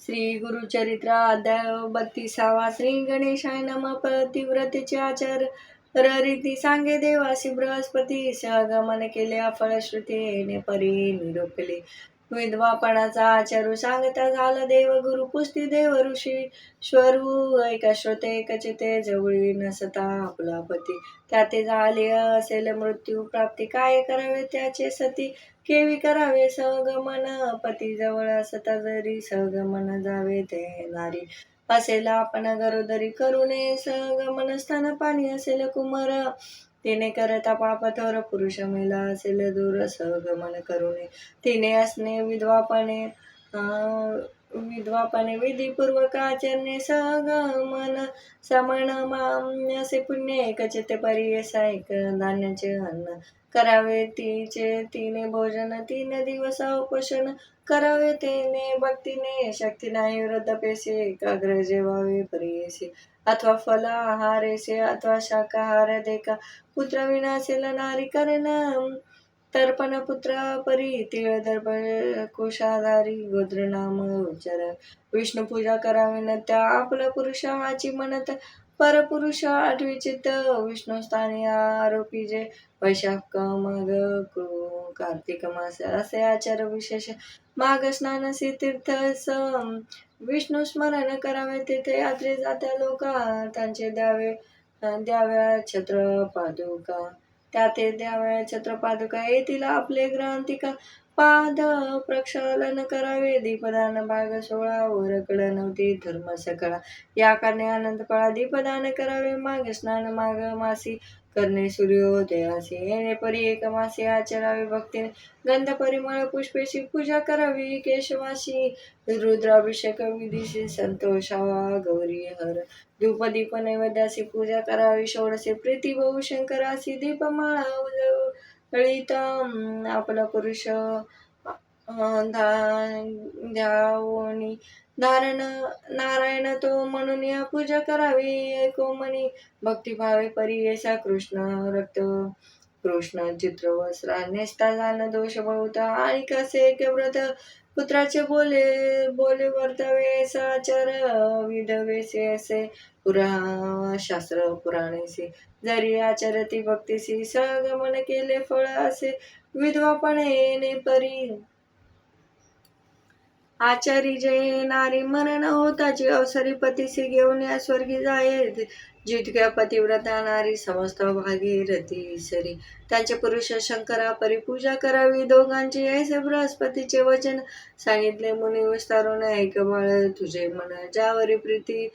श्री गुरुचरित्र अध्याय बत्तीसावा. श्री गणेशाय नम. पतिव्रतेचे आचार रीती सांगे देवासी बृहस्पती. सहगमन केले फलश्रुतीने परी निरोपले. विधवापणाचा आचारू सांगता झाला देव गुरु पुस्ती देव ऋषी. स्वरू ऐका श्रोते एकचिते जवळी नसता आपला पती. त्याते झाले असेल मृत्यू प्राप्ती. काय करावे त्याचे सती? केवी करावे सहगमन पती जवळ असता जरी सहगमन जावे ते नारी. असेल आपण गरोदरी करू नये सहगमन स्थान पाणी असेल कुमार. तिने करता पाप थोर पुरुष मेला असेल दूर सहगमन करू नये. तिने असणे विधवापणे विद्वापने विधवापणे विधीपूर्वक आचरणे सहगमन समण माम्य पुण्य एकचित परियसा एक धान्याचे अन्न. करावे तिचे तिने भोजन तीन दिवस उपोषण. करावे तेने भक्तीने शक्ती नाही वृद्ध पेसे एकाग्र जेवावे परियेसे अथवा फल आहारेसे अथवा शाकाहार देका पुत्र विनासेल नारी करण. तर्पण पुत्र परी तिळ दर्पण कुशाधारी गोद्रनाम उच्चार. विष्णू पूजा करावी न त्या आपल्या पुरुषाची म्हणत परपुरुष आठवी चित्त. विष्णू स्थानी आरोपी जे वैशाख मग कृ- कार्तिक मास असे आचार विशेष. माघ स्नान तीर्थ सम. विष्णू स्मरण करावे तिथे यात्रे जात्या लोक. त्यांचे द्यावे द्याव्या छत्र पादुका त्यात ते द्याव्या छत्र पादुका येतील आपले ग्रंथिका पाद प्रक्षालन करावे. दीपदान भाग सोळा वरकड नव्हती धर्म सकळा. या कारणे आनंद पळा दीपदान करावे. माग स्नान माग मासी करणे सूर्योदयासी येणे परी एकमासी आचरावे भक्तीने गंध परिमळ पुष्पेशी पूजा करावी. केशवाशी रुद्राभिषेक विधीशी संतोषावा. गौरी हर धूपदीप नैवेद्यासी पूजा करावी. षोडसे प्रीती बहु शंकरासी दीपमाळा उजळीत आपला पुरुष अं, नारायण धारण नारायण तो म्हणून या पूजा करावी. कोमनी भक्तिभावे परियेसा कृष्ण रक्त. कृष्ण चित्र वस्त्रा नेसता जाण दोष बहुता आणि कसे एक व्रत? पुत्राचे बोले बोले वर्तवे साचर विधवेसे असे. पुरा शास्त्र पुराणेसी जरी आचरती भक्तीसी सहगमन केले फळ असे. विधवापणे परी आचारी जय नारी मरण होताची अवसरी पतीसी घेऊन या स्वर्गी जाये जितक्या पतिव्रता नारी समस्त भागीरथी सरी. त्यांचे पुरुष शंकरा परिपूजा करावी. दोघांची ऐसे बृहस्पतीचे वचन सांगितले. मुनी विस्तारून ऐक बाळ तुझे मन ज्यावरी प्रीती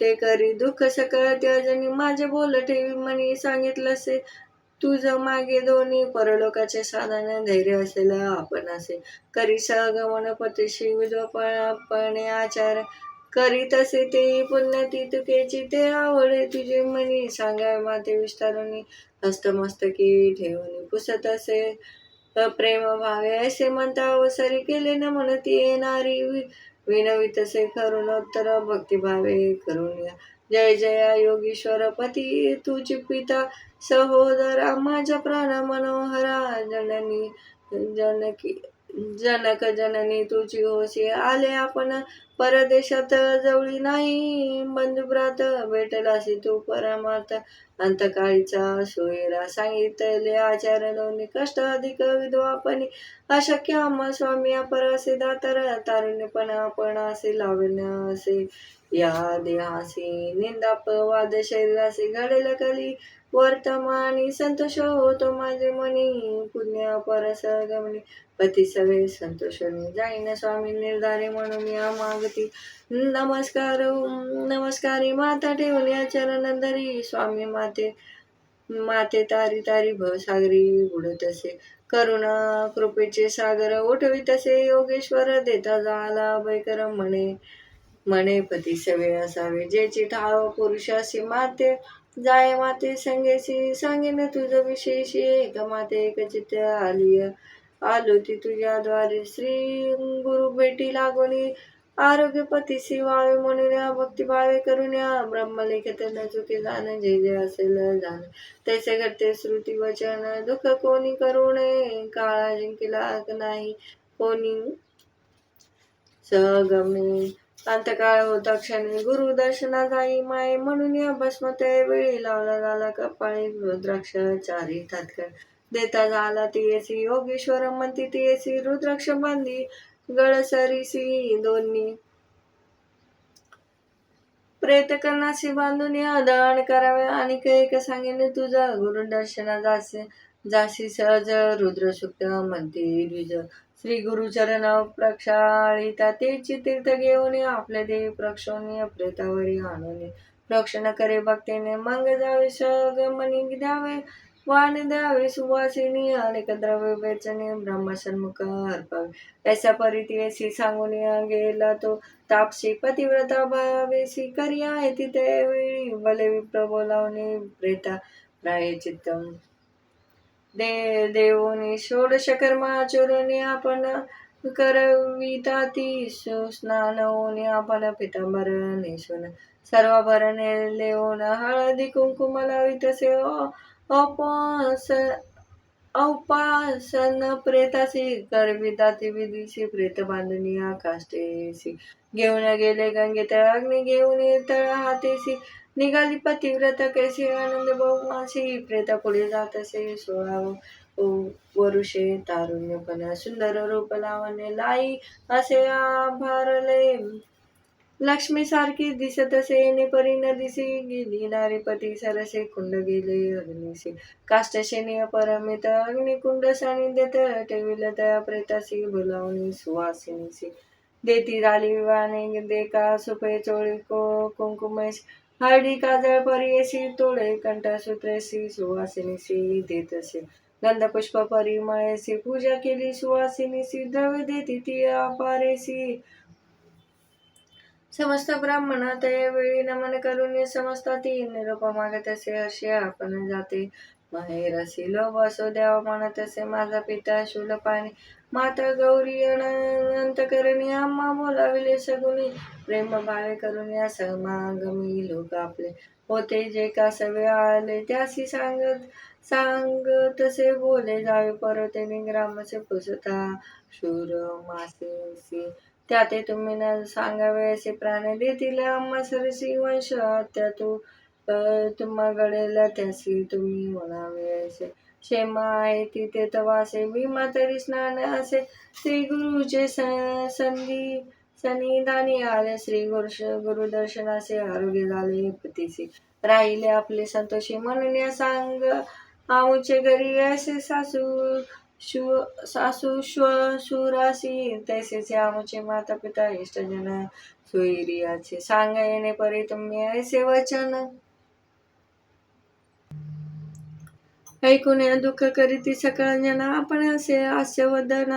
ते करी. दुःख सकळ त्याजनी माझे बोल ठेवी. मनी सांगितलंसे तुझ मागे दोन्ही परलोकाचे साधन धैर्य असेल आपण असे करी सहगमन पतिशी विधवापणे आचार करी तसे ते पुण्य ती तुकेची ते आवडे तुझे मनी सांगाय माते विस्तारून हस्तमस्तकी ठेवून पुसत असे. प्रेम भावे असे म्हणता अवसरी केले न म्हणती येणारी वि- विनवित असे उत्तर भक्तिभावे करून जय जया योगीश्वर पती तुझी पिता सहोदरा माझ्या प्राण मनोहरा जननी जनकी जनक जननी तुझी होशी आले आपण परदेशात. जवळी नाही बंधुभ्रात भेटलासी तू परमार्थ. अंतकाळीचा सोयरा सांगितले आचार दोन्ही कष्ट अधिक विधवापणी अशक्य आम्हा स्वामी अपर असे दातर तारुण्यपणा आपण असे लावण्य असे. या देहासी निंदापवाद शरीरासी घडेल कली वर्तमानी संतोष होतो माझे मनी. पुण्य परस गमनी पती सवे संतोषणी जाईन स्वामी निर्धारे म्हणून या मागती. नमस्कार नमस्कारी माता ठेवून या चरणंदरी स्वामी माते माते तारी तारी भसागरी बुडत असे. करुणा कृपेचे सागर उठवित असे. योगेश्वर देता झाला बैकर म्हणे. म्हणे पती सवे असावे. जेची ठाव पुरुषासी माते. जाय माते संगेसी सांगेन तुझं विशेषी एक माते एक चित्त आली आलो ती तुझ्याद्वारे श्री गुरु भेटी लागोनी आरोग्य पती शिवावे म्हणून या भक्तिभावे करून या ब्रह्मलेखित न चुकी जाण जे जे असेल जाण तैसे घडते श्रुती वचन दुःख कोणी करू नये काळा जिंकला नाही? कोणी? सगमे अंतकाळ होता क्षणी गुरु दर्शना जाई माय म्हणून या भस्म वेळी लावला झाला कपाळी रुद्राक्ष चारी तात्काळ देता झाला तियसी योगेश्वर म्हणती तियसी रुद्राक्ष बांधी गळसरीसी दोन्ही. प्रेत बांधून या दान करावे आणि एक सांगेन तुझा गुरु दर्शना जासे. जासी सहज रुद्र सुक्त म्हणते द्विज. श्री गुरुचरण प्रक्षाळिता तेची तीर्थ घेऊन आपले देवी प्रक्षोणी प्रेतावरी आणून प्रक्षण करे भक्तीने मंग जावे सगमनी द्यावे वाण द्यावे सुवासिनी अनेक द्रव्य वेचने ब्रह्मसन्मुख अर्पावे ऐसा परिती सांगून गेला तो तापसी पतिव्रता भावेसी करी आहे तिथे वेळी बले विप्र बोलावणे प्रेता प्रायचित्तम दे देवोनी षोडश कर्माचोरणी आपण करविता ती स्नानवोनी आपण पितांबर नेसून सर्व भरणे लेवून हळदी कुंकुम लावित लावितसे अपास औपासन प्रेतासी करविता ती विधीशी प्रेत बांधणी आकाशेसी घेऊन गेले गंगेत अग्नी घेऊन तळ हातेसी. निघाली पतिव्रत कैसे आनंद बहुमासी प्रेता पुढे जात असे सोळा हो, वरुषे तारुण्यपणा सुंदर रूप लावणे लाई असे आभारले लक्ष्मी सारखी दिसत असे ने परी नदीसी गेली नारीपती सरसे कुंड गेले अग्निसी काष्टशेनी अपरमित अग्निकुंड सानिध्यत ठेविल त्या प्रेतासी बोलावणी सुवासिनीसी देती राली वाणे देका सुपे चोळी को कुंकुमेश हळदी काजळ परियसी तोळे कंठसूत्रेसी सुवासिनीसी देत असे गंधपुष्प परिमळेसी पूजा केली सुवासिनीसी द्रव्य देती ती अपारेसी. समस्त ब्राह्मण वेळी नमन करून समस्त ती निरोप मागत असे असे आपण जाते. माहेर असे लोभ असो द्यावा म्हणत असे माझा पिता शूल पाणी माता गौरी अनंत करणी आम्हा बोलाविले सगुणी. प्रेम भावे करून या समागमी लोक आपले होते जे का सवे आले. त्यासी सांगत सांग तसे बोले जावे. परते ग्रामसे पुसता शूर मासे त्या ते तुम्ही न सांगावे असे प्राण देतील आम्हा सरसी वंश. त्या तू तुम्हा गडेला त्यासी तुम्ही म्हणावे असे. क्षेमा आहे तिथे तवासे मी तरी स्नान असे. श्री गुरुचे संधी सनिधानी आले. श्री गुरु गुरुदर्शनाचे आरोग्य झाले पतीचे राहिले आपले संतोषी. म्हणण्या सांग आमचे घरी असे सासू शु सासू श्व शुरासी तैसेचे आमचे माता पिता इष्टजन सोयरियाचे सांग येणे परी तुम्ही ऐसे वचन. ऐकून दुःख करीती सकळ आपण असे हास्यवदन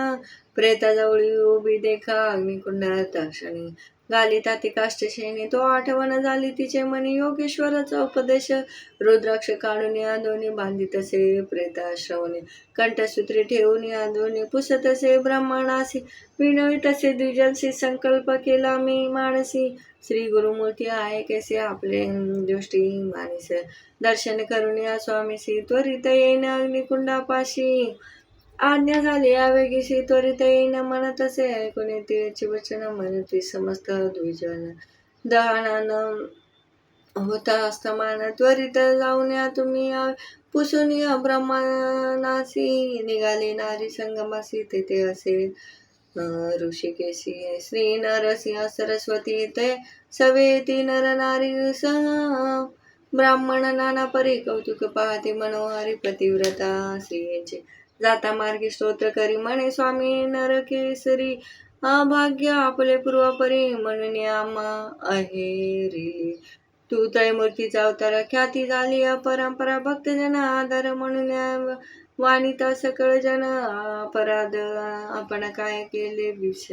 प्रेताजवळी उभी देखा अग्निकुंडात क्षणी गाली ताती काष्टशेणी तो आठवण झाली तिचे मनी. योगेश्वराचा उपदेश रुद्राक्ष काढून या दोन्ही बांधित असे प्रेताश्रवणे कंठसूत्री ठेवून या दोन्ही पुसत असे ब्राह्मणासी विनवित असे द्विजलसी संकल्प केला मी मानसी. श्री गुरुमूर्ती आहे कैसे आपले दृष्टी मानिस दर्शन करून या स्वामीसी त्वरित येईन अग्निकुंडापाशी. आज्ञा झाली आवेगीशी त्वरित येईन म्हणत असे ऐकून येते. वचन म्हणते समस्त द्विजन दहनान होता अस्तमान त्वरित जाऊन या तुम्ही. पुसून या ब्रह्मानासी. निघाली नारी संगमासी तेथे असेल ऋषिकेशी श्री नरसिंह सरस्वती ते सवेती नर नारी ब्राह्मण नाना परी कौतुक पाहते मनोहारी पतिव्रता श्रीचे. जाता मार्गी स्तोत्र करी म्हणे स्वामी नरकेसरी. अभाग्य आपले पूर्वपरी म्हणून आम्हा आहे तू त्रयमूर्तीचा अवतार ख्याती झाली अपरंपरा भक्तजन आधार म्हणून वाणिता सकळ जन अपराध आपण काय केले? विष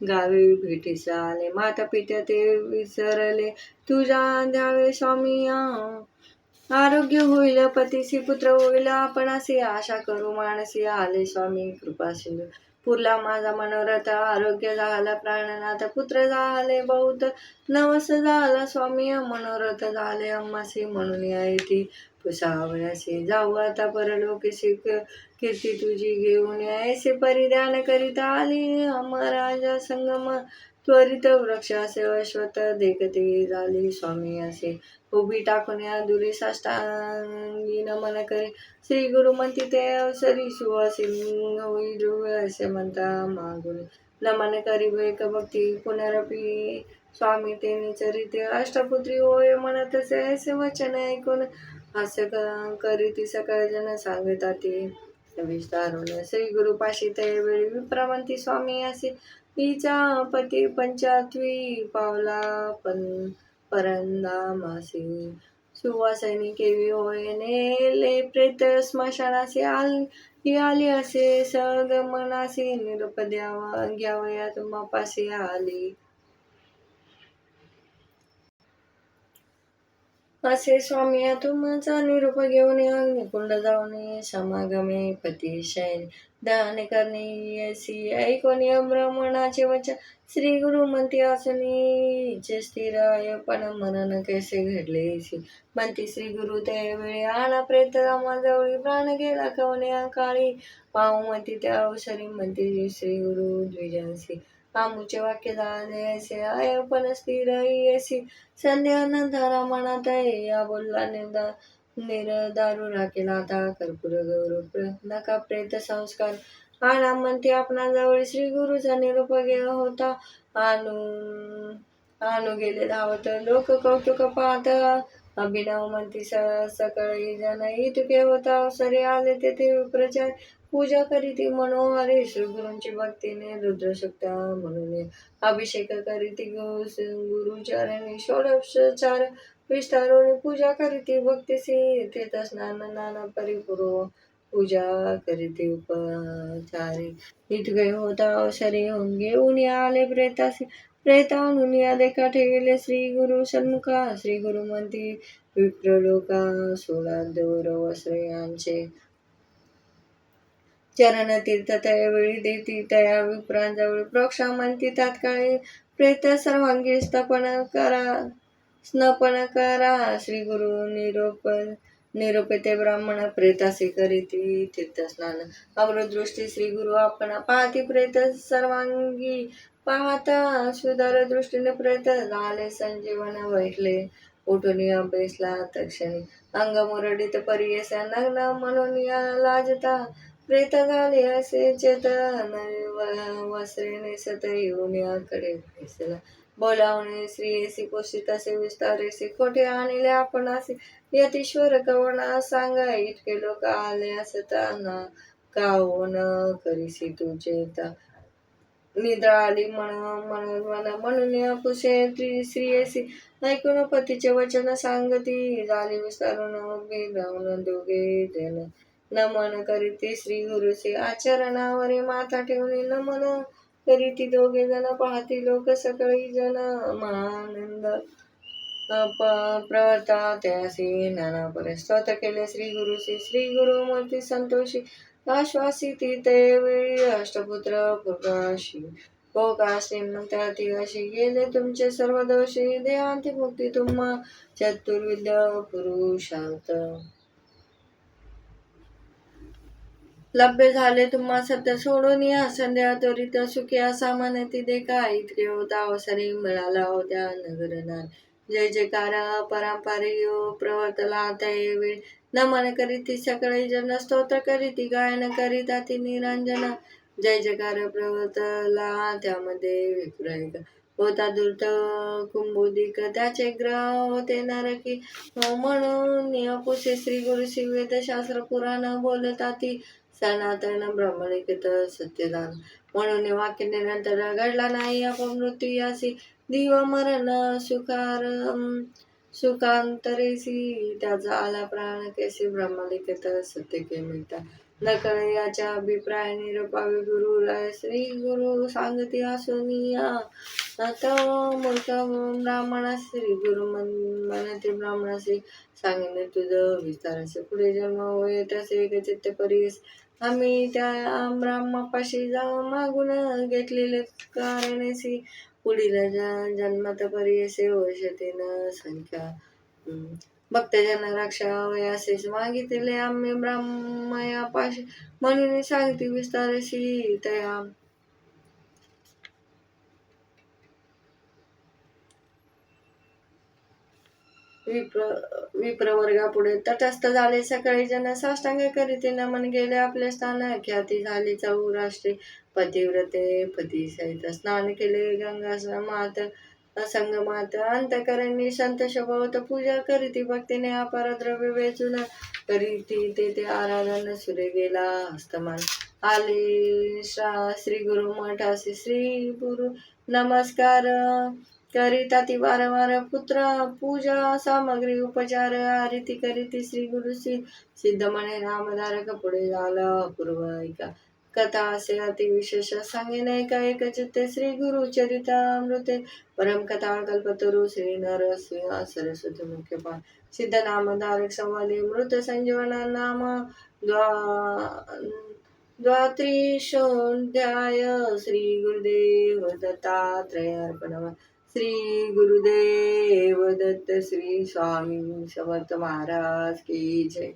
गावी भेटीस आले माता पित्या ते विसरले. तुझ्या द्यावे स्वामी आरोग्य होईल पतीसी पुत्र होईल. आपण असे आशा करू मानसी आले स्वामी कृपा सिंधू पुरला माझा मनोरथ आरोग्य झाला प्राणनाथ पुत्र झाले बहुत नवस झाला स्वामी मनोरथ झाले अम्मासी म्हणून ती पुसावयासे जाऊ आता परलोकेशी कीर्ती तुझी घेऊन यायचे परिधान करीता आली अमराजा संगम त्वरित वृक्षासे अश्वत देखते झाली स्वामी असे. उभी टाकून या दुरी साष्टांगी नमन करे. श्री गुरु म्हणते ते अवसरी सुवासी होई ध्रुव असे म्हणता मागून. नमन करी वेक भक्ती पुनरपी. स्वामी तेने चरिते अष्टपुत्री होय म्हणत असे वचन ऐकून हास्य क- करीती सकळजन सांगता ते. विस्तारून श्री गुरु पाशी ते वेळी विप्रमंती स्वामी असे. तिचा पती पंचात्वी पावला पण परंदा मासी सुवासनी केवी होय नेले प्रेत स्मशानासी आली ही आली असे सगमनासी निरप द्यावा घ्यावयात मपाशी आली. असे स्वामी तुमचा निरूप घेऊन अग्निकुंड जाऊन समागमे पती दान करणे. यसी ऐकोनी ब्राह्मणाचे वचन श्री गुरु म्हणते असनी जे स्थिराय पण मनन कैसे घडले म्हणते श्री गुरु त्यावेळी आणा प्रेत रामाजवळी प्राण गेला कवने काळी पाहू म्हणते त्या अवसरी म्हणते श्री गुरु द्विजांसी आमुचे वाक्य झाले असे आय पण स्थिर येसी संध्यानंतर मनात या बोलला निंदा. निर दारू राखेल आता कर्पूर गौरव नका प्रेत संस्कार. आणा म्हणते आपणा जवळ श्री गुरुचा निरोप गेला होता. आणून आणू गेले धावत लोक कौतुक पाहत. अभिनव म्हणती स- सकाळी जन इतके होता अवसरे आले तेथे प्रचार. पूजा करीती मनोहरे श्री गुरूंची भक्तीने रुद्रशक्ता म्हणून अभिषेक करीती गुरुचरणी षोडशचार विस्तारून पूजा करीती भक्तीसी तेथ स्नान नाना परिपूर्व पूजा करीती उपचारी. इतके होता अवसरे होऊन घेऊन आले प्रेतासी. प्रेतावून या देखा ठेवले श्री गुरु सन्मुखा श्री गुरु म्हणती विप्रलोका सोळा दोर वस्त्रयांचे चरण तीर्थ तया वेळी देती तया विप्रांजवळ प्रोक्षा म्हणती तात्काळी. प्रेत सर्वांगी स्थापन करा स्नपन करा. श्री गुरु निरोप निरोपते ब्राह्मण प्रेतासी करीती तीर्थस्नान. अमृतदृष्टी श्री गुरु आपण पाहती प्रेत सर्वांगी. पाहता सुधार दृष्टीने प्रयत्न झाले. संजीवन बैठले उठून या बेसला तक्षणी. अंग मुरडीत परियस नग्न म्हणून या लाजता प्रेत घाले असे चेतन वस्त्रे नेसत येऊन याकडे बोलावणे बोलावणे श्रीयसी पोषित असे विस्तारेसी कोठे आणले आपण असे यतीश्वर कवना सांगा इतके लोक आले असताना काऊन करीसी तू चेता आली म्हण म्हणून म्हणा. म्हणून या पुसे श्रीयसी ऐकून पतीचे वचन सांगती. झाली विस्तारून उभे राहून दोघे जण. नमन करीती श्री गुरुचे आचरणावरी माथा ठेवून नमन करीती दोघे जण. पाहती लोक सकाळी जन महानंद प्रवर्ता त्यासी नाना परे स्तोत्र केले. श्री गुरुशी श्री गुरु मूर्ती संतोषी. आश्वासी ती वेळी अष्टपुत्र प्रकाशी. हो गेले तुमचे सर्व दोषी. देहांती मुक्ती तुम्हा. चतुर्विद्या पुरुषांत. लभ्य झाले तुम्हा सत्य सोडून. या संध्या त्वरित सुखी सामान्य तिथे काय? इतके होता अवसरी मिळाला होत्या नगरनाथ जय जयकार परंपरेयो प्रवर्तला त्यावेळी नमन करीती सकळे जन स्तोत्र करीती गायन करीता ती निरंजन। जय जयकार प्रवर्तला त्यामध्ये विक्रय होता दुर्त कुंभोदिक त्याचे ग्रह होते नरकी। हो म्हणून पुसे श्री गुरु श्री वेदशास्त्र पुराण बोलता ती सनातन ब्रह्मलिखित सत्यदान। म्हणून वाक्य निरंतर घडला नाही अपमृत्यू यासी दिव मरण सुकार सुखांतरेसी त्याचा आला प्राण केसी ब्रह्मलिखित सत्य के मिळता न याच्या अभिप्राय निरपावी गुरु राय श्री गुरु सांगती असुनिया आता मूर्ख ब्राह्मणा श्री गुरु म्हणते ब्राह्मणाशी सांगितले तुझं विस्ताराचे पुढे जन्म होय तसे एक चित्त परीस आम्ही त्या ब्राह्मापाशी जाऊन मागून घेतलेले कारणाशी पुढील जन्मात परी असे वशतेन संख्या भक्तजन रक्षावय असेच मागितले आम्ही ब्राह्मया पाश म्हणून सांगते विस्तार सीतया. विप्र विप्रवर्गापुढे तटस्थ झाले सकाळी जन साष्टांग करीत मन गेले आपले स्थान ख्याती झाली चौराष्ट्री. पतिव्रते पती सहित स्नान केले गंगा स्नामात संगमात अंतकरणी संत शोभवत पूजा करीती भक्तीने अपार द्रव्य वेचून करीती ते ते आराधन सुरे गेला हस्तमान आले. श्रा श्री गुरु मठासी श्री गुरु नमस्कार. करिता ती वारंवार पुत्र पूजा सामग्री उपचार आरिती करीती श्री गुरु श्री सिद्ध नामधारक पुढे झाला पूर्व ऐका. कथा असे अतिविशेष सांगे नाही एक चित्ते श्री गुरु चरितामृते। परम कथा कल्पतरू श्री नरसिंह सरस्वती मुख्य पाठ सिद्ध नामधारक संवादी मृत संजीवन नाम। द्वा द्वात्रिशोध्याय श्री गुरुदेव दत्तात्रय अर्पण श्री गुरुदेव दत्त श्री स्वामी समर्थ महाराज की जय।